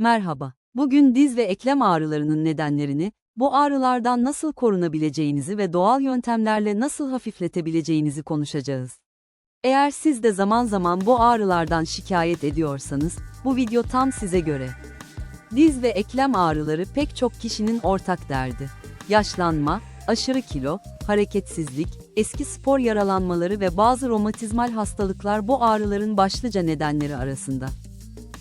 Merhaba. Bugün diz ve eklem ağrılarının nedenlerini, bu ağrılardan nasıl korunabileceğinizi ve doğal yöntemlerle nasıl hafifletebileceğinizi konuşacağız. Eğer siz de zaman zaman bu ağrılardan şikayet ediyorsanız, bu video tam size göre. Diz ve eklem ağrıları pek çok kişinin ortak derdi. Yaşlanma, aşırı kilo, hareketsizlik, eski spor yaralanmaları ve bazı romatizmal hastalıklar bu ağrıların başlıca nedenleri arasında.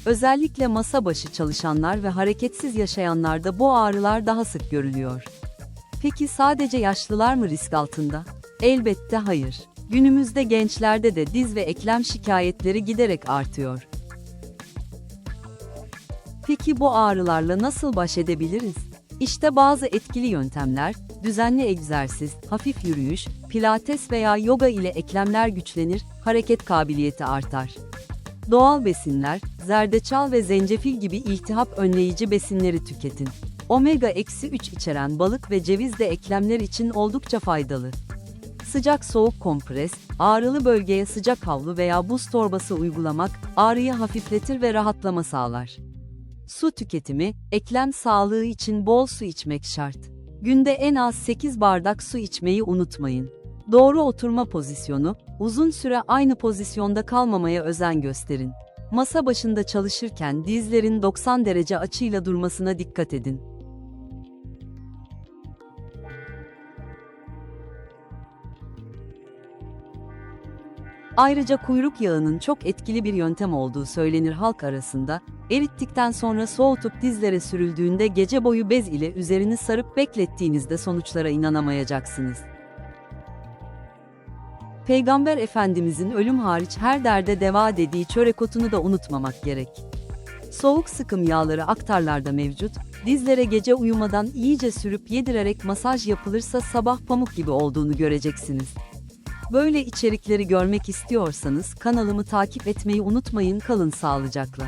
Özellikle masa başı çalışanlar ve hareketsiz yaşayanlarda bu ağrılar daha sık görülüyor. Peki sadece yaşlılar mı risk altında? Elbette hayır. Günümüzde gençlerde de diz ve eklem şikayetleri giderek artıyor. Peki bu ağrılarla nasıl baş edebiliriz? İşte bazı etkili yöntemler, düzenli egzersiz, hafif yürüyüş, pilates veya yoga ile eklemler güçlenir, hareket kabiliyeti artar. Doğal besinler, zerdeçal ve zencefil gibi iltihap önleyici besinleri tüketin. Omega-3 içeren balık ve ceviz de eklemler için oldukça faydalı. Sıcak soğuk kompres, ağrılı bölgeye sıcak havlu veya buz torbası uygulamak, ağrıyı hafifletir ve rahatlama sağlar. Su tüketimi, eklem sağlığı için bol su içmek şart. Günde en az 8 bardak su içmeyi unutmayın. Doğru oturma pozisyonu, uzun süre aynı pozisyonda kalmamaya özen gösterin. Masa başında çalışırken dizlerin 90 derece açıyla durmasına dikkat edin. Ayrıca kuyruk yağının çok etkili bir yöntem olduğu söylenir halk arasında. Erittikten sonra soğutup dizlere sürüldüğünde gece boyu bez ile üzerini sarıp beklettiğinizde sonuçlara inanamayacaksınız. Peygamber Efendimizin ölüm hariç her derde deva dediği çörek otunu da unutmamak gerek. Soğuk sıkım yağları aktarlarda mevcut, dizlere gece uyumadan iyice sürüp yedirerek masaj yapılırsa sabah pamuk gibi olduğunu göreceksiniz. Böyle içerikleri görmek istiyorsanız kanalımı takip etmeyi unutmayın kalın sağlıcakla.